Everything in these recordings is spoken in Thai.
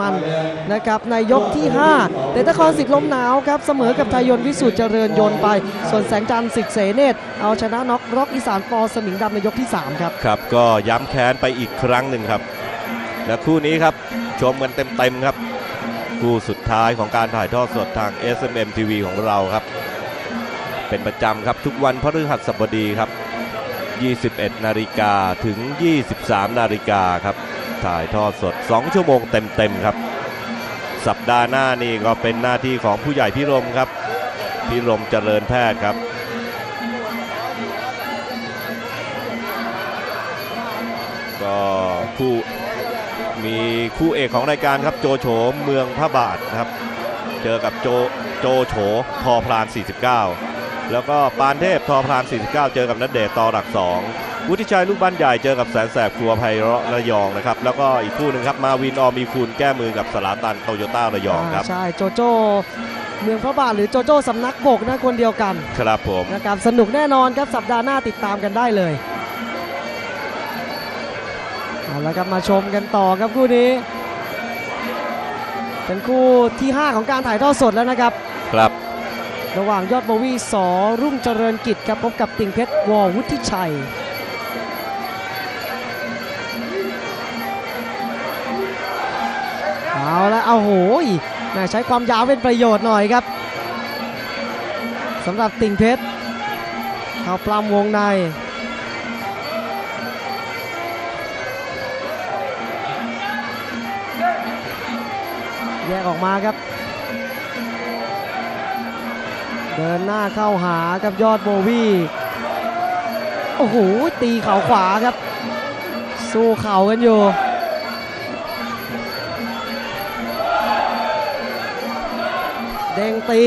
มันนะครับในยกที่ 5 แต่นครสิทธิ์ลมหนาวครับเสมอกับไทยยนวิสุทธ์เจริญยนไป ส่วนแสงจันทร์สิทธิ์เสเนตเอาชนะน็อกร็อกอีสานปอสมิงดำในยกที่ 3 ครับ ครับ ก็ย้ำแค้นไปอีกครั้งหนึ่งครับ และคู่นี้ครับชมกันเต็มๆครับ คู่สุดท้ายของการถ่ายทอดสดทาง SMM TV ของเราครับ เป็นประจำครับทุกวันพฤหัสบดีครับ 21 นาฬิกาถึง 23 นาฬิกาครับ ถ่ายทอดสด 2 ชั่วโมงเต็มๆครับ สัปดาห์หน้านี่ก็เป็นหน้าที่ของผู้ใหญ่พิรมครับ พิรมเจริญแพทย์ครับก็คู่มีคู่เอกของรายการครับโจโฉเมืองพระบาทนะครับ เจอกับโจโจโฉทอพลาน 49 แล้วก็ปานเทพทอพลาน 49 เจอกับนัดเดชต่อหลัก 2 วุฒิชัยลูกบ้านใหญ่เจอกับแสนแสบครัวไพเราะระยองนะครับ แล้วก็อีกคู่หนึ่งครับมาวินออมีคุณแก้มือกับสลาตันโตโยต้าระยองครับ ใช่โจโจ้เมืองพระบาทหรือโจโจ้สำนักบกนะคนเดียวกัน ครับผมนะครับสนุกแน่นอนครับสัปดาห์หน้าติดตามกันได้เลยเอาละครับมาชมกันต่อครับคู่นี้ เป็นคู่ที่ 5 ของการถ่ายทอดสดแล้วนะครับ ครับ ระหว่างยอดโบวี่สอรุ่งเจริญกิจครับพบกับติ่งเพชรวอวุฒิชัยเอาละเอาโหยแหม่ใช้ความยาวเป็นประโยชน์หน่อยครับสำหรับติ่งเพชรเข้าปล้ำวงในแยกออกมาครับ เดินหน้าเข้าหากับยอดโบวี่โอ้โหตีเข่าขวาครับ สู้เข่ากันอยู่เด้งตี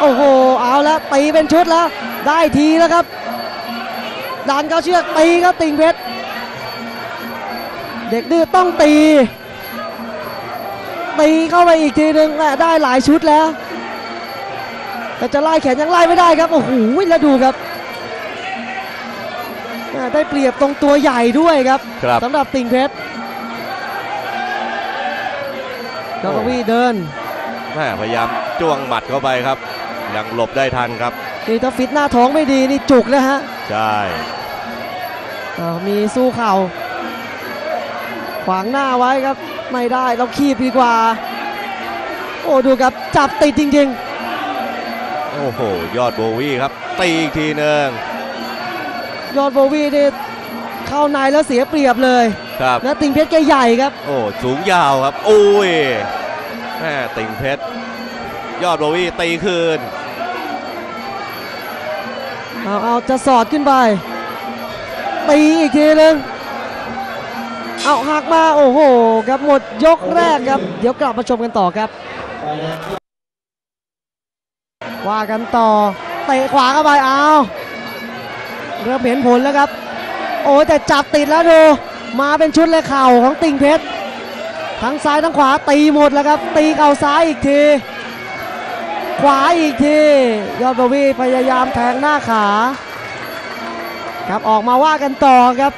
โอ้โห เอาแล้วตีเป็นชุดแล้ว ได้ทีแล้วครับดันเข้าเชือกตีครับติงเพชร เด็กดื้อต้องตี ตีเข้าไปอีกทีหนึ่งแหม่ได้หลายชุดแล้ว แต่จะไล่แขนยังไล่ไม่ได้ครับโอ้โหแล้วดูครับแม่ได้เปรียบตรงตัวใหญ่ด้วยครับครับสำหรับติงเพชรดอกวีเดินแม่พยายามจ้วงหมัดเข้าไปครับ ยังหลบได้ทันครับนี่ถ้าฟิตหน้าท้องไม่ดีนี่จุกนะฮะ ใช่อ้าวมีสู้เข่า ขวางหน้าไว้ครับ ไม่ได้เราคีบดีกว่า โอ้ดูครับจับติดจริง โอ้โห ยอดโบวี่ครับ ตีอีกทีหนึ่งๆยอดโบวีนี่เข้าในแล้วเสียเปรียบเลยครับนะติงเพชรแกใหญ่ครับ โอ้สูงยาวครับโอ้ยแม่ติ่งเพชรยอดโบวี่ตีคืนเอาเอาจะสอดขึ้นไปตีอีกทีหนึงเอาหักมาโอ้โหครับหมดยกแรกครับ เดี๋ยวกลับมาชมกันต่อครับ ว่ากันต่อเตะขวาเข้าไปเอาเริ่มเห็นผลแล้วครับ โอ้แต่จับติดแล้วดูมาเป็นชุดเลยเข่าของติงเพชรทั้งซ้ายทั้งขวาตีหมดแล้วครับ ตีเข่าซ้ายอีกที ขวาอีกที ยอดบวีพยายามแทงหน้าขา ครับออกมาว่ากันต่อครับ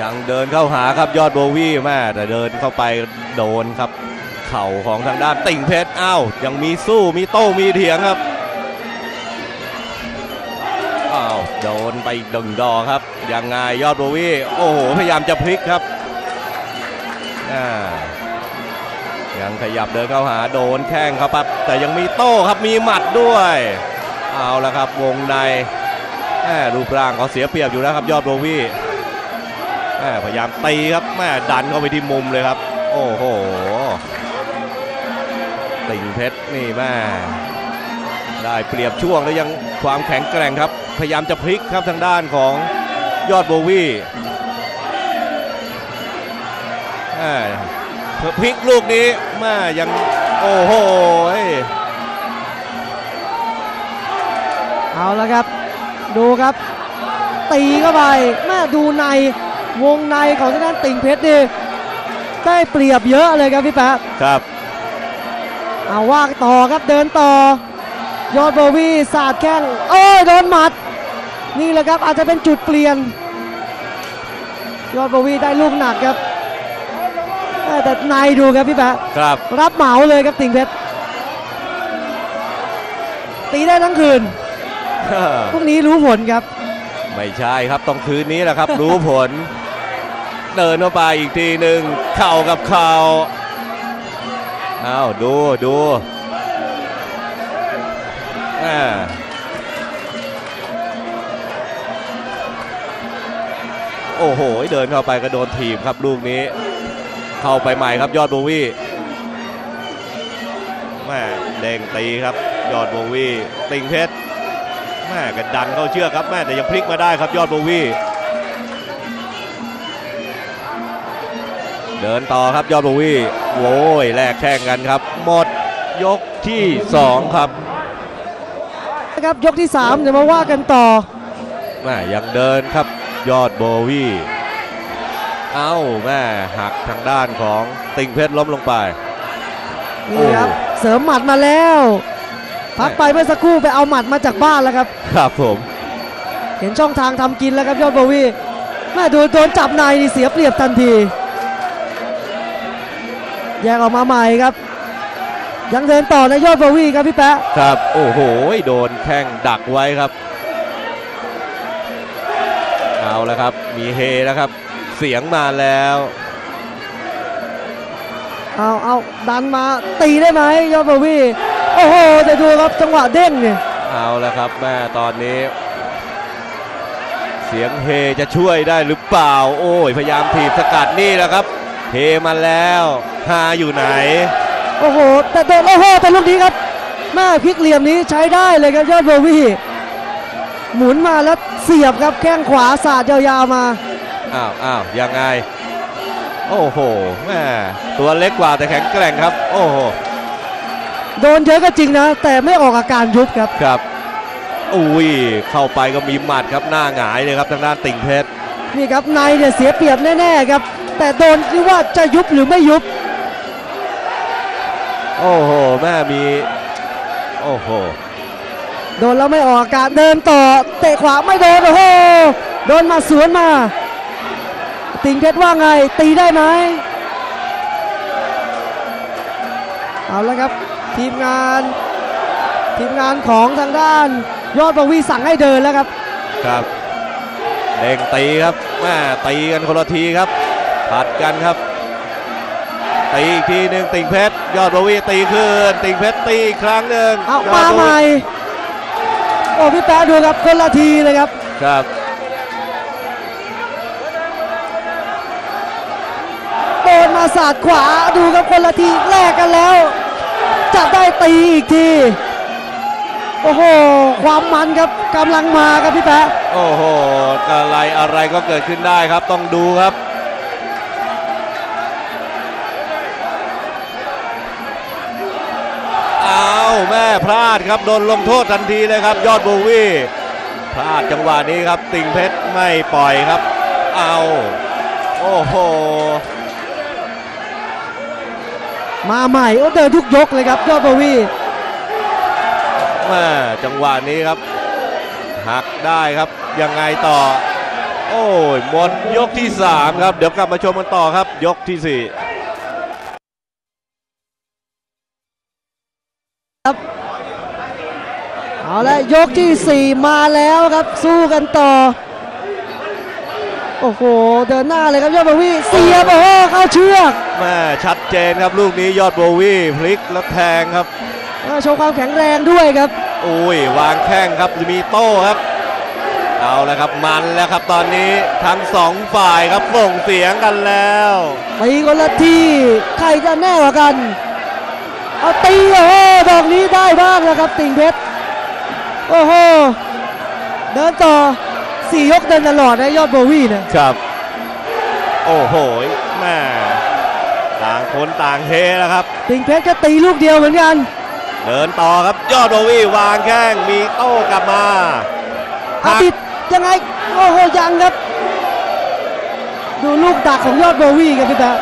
ยังเดินเข้าหาครับยอดโบวี่แม่แต่เดินเข้าไปโดนครับ เข่าของทางด้านติ่งเพชรอ้าวยังมีสู้มีโต้มีเถียงครับอ้าวโดนไปดึงดอครับยังไงยอดโบวี่โอ้โหพยายามจะพลิกครับอ่ายังขยับเดินเข้าหาโดนแข้งครับปั๊บแต่ยังมีโต้ครับมีหมัดด้วย เอาละครับวงในแม่รูปร่างเขาเสียเปรียบอยู่แล้วครับยอดโบวี่แม่พยายามตีครับแม่ดันเข้าไปที่มุมเลยครับ โอ้โห ติ่งเพชรนี่แม่ได้เปรียบช่วงแล้วยังความแข็งแกร่งครับ พยายามจะพลิกครับทางด้านของยอดโบวี่แม่พลิกลูกนี้แม่ยังโอ้โหเอาละครับ ดูครับ ตีเข้าไปแม่ดูในวงในของทางด้านติ่งเพชรนี่ได้เปรียบเยอะเลยครับพี่แป๊ะครับ เอาว่าต่อครับเดินต่อ ยอดโบวี่สาดแข้งโอ้ยโดนหมัด นี่แหละครับอาจจะเป็นจุดเปลี่ยน ยอดโบวี่ได้ลูกหนักครับแม่แต่นายดูครับพี่แปะครับรับเหมาเลยครับติ่งเพชรตีได้ทั้งคืนพวกนี้รู้ผลครับ ไม่ใช่ครับต้องคืนนี้แหละครับ รู้ผล เดินเข้าไปอีกทีหนึ่งเข่ากับเข่า อ้าวดูดูอ่โอ้โห เดินเข้าไปก็โดนถีบครับลูกนี้ เข้าไปใหม่ครับยอดโบวี่แม่เด้งตีครับ ยอดโบวี่ติงเพชรแม่กันดันเข้าเชือกครับแม่แต่ยังพลิกมาได้ครับยอดโบวี่เดินต่อครับยอดโบวี่ โว้ยแลกแข่งกันครับ หมดยกที่ 2 ครับนะครับยกที่3เดี๋ยวมาว่ากันต่อแม่ยังเดินครับยอดโบวี่เอ้าแม่หักทางด้านของติงเพชรล้มลงไปนี่ครับโอ้เสริมหมัดมาแล้ว พักไปเมื่อสักครู่ไปเอาหมัดมาจากบ้านแล้วครับ ครับผม เห็นช่องทางทำกินแล้วครับยอดโบวีแม่โดนโดนจับในนี่เสียเปรียบทันที แยกออกมาใหม่ครับ ยังเดินต่อในยอดโบวีครับพี่แปะครับ โอ้โห โดนแข้งดักไว้ครับ เอาแล้วครับ มีเฮแล้วครับ เสียงมาแล้ว เอาเอาดันมาตีได้ไหมยอดโบวีโอ้โหแต่ดูครับจังหวะเด้งเนี่ยเอาแล้วครับแม่ตอนนี้ เสียงเฮจะช่วยได้หรือเปล่า โอ้ยพยายามถีบสกัดนี่แหละครับ เฮมาแล้วฮาอยู่ไหน โอ้โห แต่โดนโอ้โหแต่ลูกนี้ครับแม่พลิกเหลี่ยมนี้ใช้ได้เลยครับยอดโบวีหมุนมาแล้วเสียบครับแข้งขวาสาดยาวๆมา อ้าวอ้าวยังไง โอ้โหแม่ตัวเล็กกว่าแต่แข็งแกร่งครับ โอ้โห โดนเยอะก็จริงนะ แต่ไม่ออกอาการยุบครับ ครับอุ้ยเข้าไปก็มีหมัดครับหน้าหงายเลยครับทางด้านติ่งเพชร นี่ครับในเนี่ยเสียเปรียบแน่ๆครับ แต่โดนที่ว่าจะยุบหรือไม่ยุบ โอ้โหแม่มี โอ้โห โดนแล้วไม่ออกอาการเดินต่อ เตะขวาไม่โดน โอ้โห โดนมาสวนมา ติงเพชรว่าไง ตีได้ไหม เอาละครับ ทีมงาน ทีมงานของทางด้าน ยอดบวีสั่งให้เดินแล้วครับ ครับเด้งตีครับแม่ตีกันคนละทีครับ ผัดกันครับตีอีกทีหนึ่งติ่งเพชรยอดบวีตีขึ้นติ่งเพชรตีอีกครั้งหนึ่งเอายอมาดบใหวีม่โอ้พี่แป๊ะดูครับคนละทีเลยครับครับโดนมาสาดขวาดูครับคนละทีแลกกันแล้วจับได้ตีอีกทีโอ้โหความมันครับกำลังมาครับพี่แป๊ะโอ้โหอะไรอะไรก็เกิดขึ้นได้ครับต้องดูครับ พลาดครับโดนลงโทษทันทีเลยครับ ยอดโบวี่พลาดจังหวะนี้ครับ ติงเพชรไม่ปล่อยครับ เอาโอ้โหมาใหม่โอ้เดินทุกยกเลยครับยอดบวีแม่จังหวะนี้ครับ หักได้ครับยังไงต่อ โอ้ยหมดยกที่ 3 ครับ เดี๋ยวกลับมาชมกันต่อครับ ยกที่ เอาละยกที่ 4 มาแล้วครับสู้กันต่อ โอ้โห เดินหน้าเลยครับยอดบวีเสียบโอ้โหเข้าเชือก4แม่ชัดเจนครับลูกนี้ยอดโบวี่พลิกแล้วแทงครับเออโชว์ความแข็งแรงด้วยครับโอ้ยวางแข้งครับมีโต้ครับ เอาแล้วครับมันแล้วครับตอนนี้ทั้งสองฝ่ายครับส่งเสียงกันแล้วตีคนละทีใครจะแน่กว่ากันเอาตีโอ้โหดอกนี้ได้บ้างนะครับติ่งเพชร โอ้โหเดินต่อสี่ยกเดินตลอดนะยอดโบวี่เนี่ยครับ โอ้โหแม่ต่างคนต่างเฮแล้วครับ ติ่งเพชรก็ตีลูกเดียวเหมือนกัน เดินต่อครับยอดโบวี่วางแข้งมีโต้กลับมาอาบิดยังไง โอ้โหยังครับ ดูลูกดักของยอดโบวี่ครับพี่แป๊ะ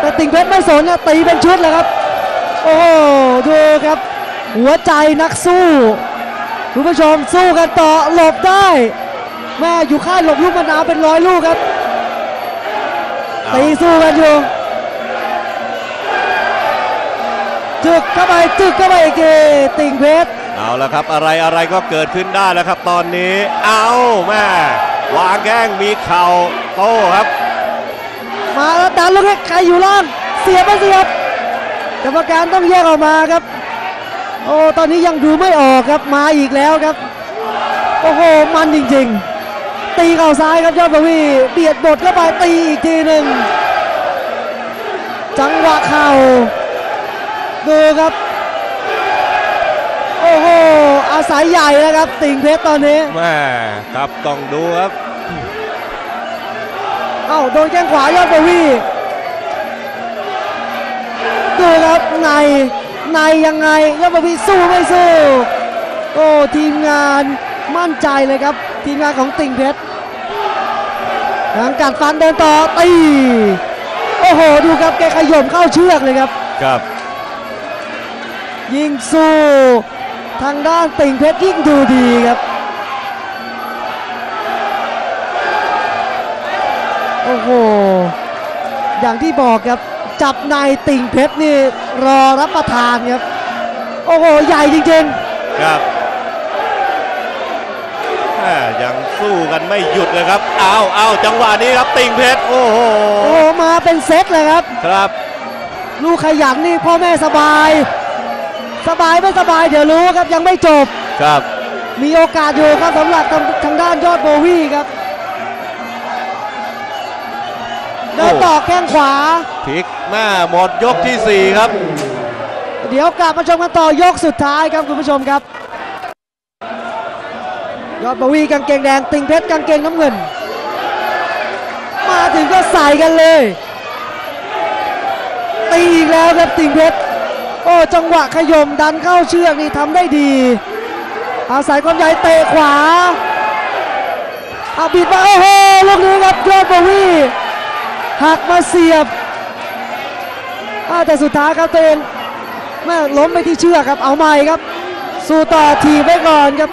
แต่ติ่งเพชรไม่สนนะตีเป็นชุดเลยครับ โอ้โหดูครับ หัวใจนักสู้ คุณผู้ชมสู้กันต่อหลบได้ แม่อยู่ค่ายหลบลูกมะนาวเป็นร้อยลูกครับเอาตีสู้กันอยู่จึกเข้าไปจึกเข้าไปอีกทีติ่งเพชรเอาละครับอะไรอะไรก็เกิดขึ้นได้แล้วครับตอนนี้เอาแม่วางแข้งมีเข่าโต้ครับ มาแล้วดันลูกนี้ใครอยู่ล่างเสียบไม่เสียบกรรมการต้องแยกออกมาครับ โอ้ตอนนี้ยังดูไม่ออกครับมาอีกแล้วครับ โอ้โหมันจริง ๆ ตีเข่าซ้ายครับยอดบวีเบียดบดเข้าไปตีอีกทีหนึ่งจังหวะเข่าดูครับ โอ้โหอาศัยใหญ่นะครับ ติ่งเพชรตอนนี้แม่ครับต้องดูครับเอ้าโดนแข้งขวายอดบวีดูครับใน ในยังไงยอดบวีสู้ไม่สู้ โอ้ทีมงานมั่นใจเลยครับ ทีมงานของติ่งเพชรหลังกัดฟันเดินต่อตีโอ้โหดูครับแกขย่มเข้าเชือกเลยครับครับ ยิงสู้ทางด้านติ่งเพชรยิ่งดูดีครับ โอ้โห อย่างที่บอกครับจับในติ่งเพชรนี่ รอรับประทานครับ โอ้โห ใหญ่จริงครับแม่ยังสู้กันไม่หยุดเลยครับเอาเอาจังหวะนี้ครับติ่งเพชร โอ้โหๆโอ้โหมาเป็นเซตเลยครับ ครับ ลูกขยันนี่พ่อแม่สบาย สบายไม่สบายเดี๋ยวรู้ครับยังไม่จบ ครับ มีโอกาสอยู่ครับสำหรับทางทางด้านยอดโบวี่ครับ เดินต่อแข้งขวาพลิกแม่หมดยกที่ 4 ครับ เดี๋ยวกลับมาชมกันต่อยกสุดท้ายครับคุณผู้ชมครับ ยอดบวีกางเกงแดงติงเพชรกางเกงน้ำเงิน มาถึงก็ใส่กันเลยตีอีกแล้วครับติงเพชรโอ้จังหวะขยมดันเข้าเชือกนี่ทำได้ดี อาศัยความใหญ่เตะขวาเอาบิดมาโอ้โหลูกนี้ครับยอดบวี หักมาเสียบแต่สุดท้ายครับตัวเองแม่ล้มไปที่เชือกครับเอาใหม่ครับ สู้ต่อทีไว้ก่อนครับ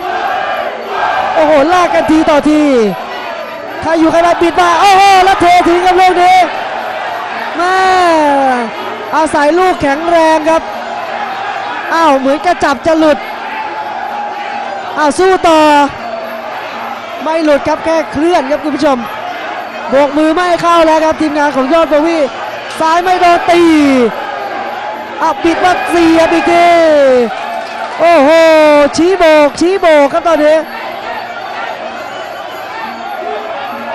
โอ้โหแลกกันทีต่อทีใครอยู่ใครมาปิดมาโอ้โหแล้วเททิ้งกับลูกนี้แม่อาศัยลูกแข็งแรงครับอ้าวเหมือนกระจับจะหลุดอ้าวสู้ต่อ ไม่หลุดครับแค่เคลื่อนครับคุณผู้ชม โบกมือไม่เข้าแล้วครับทีมงานของยอดโบวี่ซ้ายไม่โดนตีเอาปิดมาเสียบอีกทีโอ้โหชี้โบกชี้โบกครับตอนนี้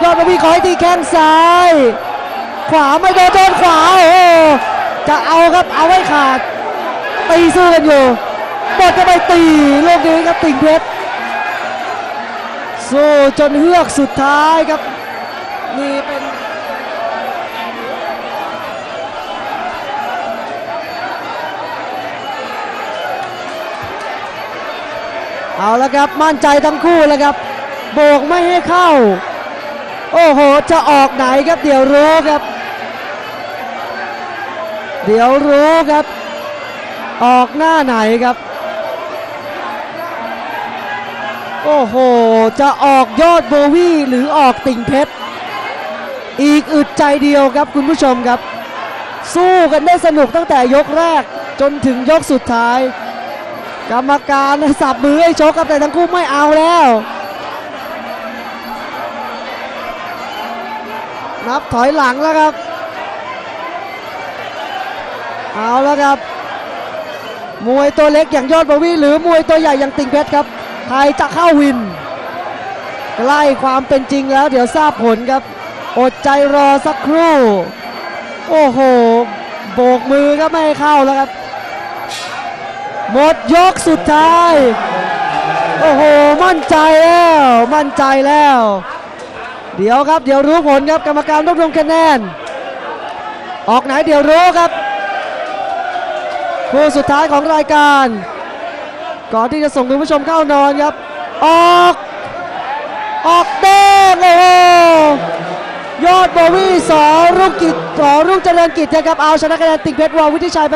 ยอดมาวีขอให้ตีแข้งซ้าย ขวาไม่โดนโดนขวาโอ้โหจะเอาครับเอาให้ขาดตีสู้กันอยู่บดจะไปตีลูกนี้ครับติ่งเพชรสู้จนเฮือกสุดท้ายครับ นี่เป็นเอาละครับมั่นใจทั้งคู่แล้วครับ โบกไม่ให้เข้า โอ้โห จะออกไหนครับ เดี๋ยวรู้ครับ เดี๋ยวรู้ครับ ออกหน้าไหนครับ โอ้โห จะออกยอดโบวี่หรือออกติ่งเพชร อีกอึดใจเดียวครับคุณผู้ชมครับ สู้กันได้สนุกตั้งแต่ยกแรกจนถึงยกสุดท้าย กรรมการสับมือให้ชกครับแต่ทั้งคู่ไม่เอาแล้ว นับถอยหลังแล้วครับ เอาแล้วครับ มวยตัวเล็กอย่างยอดบวีหรือมวยตัวใหญ่อย่างติงเพชรครับใครจะเข้าวิน ใกล้ความเป็นจริงแล้วเดี๋ยวทราบผลครับ อดใจรอสักครู่ โอ้โห โบกมือก็ไม่เข้าแล้วครับ หมดยกสุดท้าย โอ้โห มั่นใจแล้ว มั่นใจแล้ว เดี๋ยวครับ เดี๋ยวรู้ผลครับ กรรมการรวบรวมคะแนน ออกไหนเดี๋ยวรู้ครับ คู่สุดท้ายของรายการ ก่อนที่จะส่งคุณผู้ชมเข้านอนครับ ออก ออก ยอดโบวี่สอรุ่งกิจสอรุ่งเจริญกิจนะครับเอาชนะคะแนนติกเพชรวาวิทิชัยไป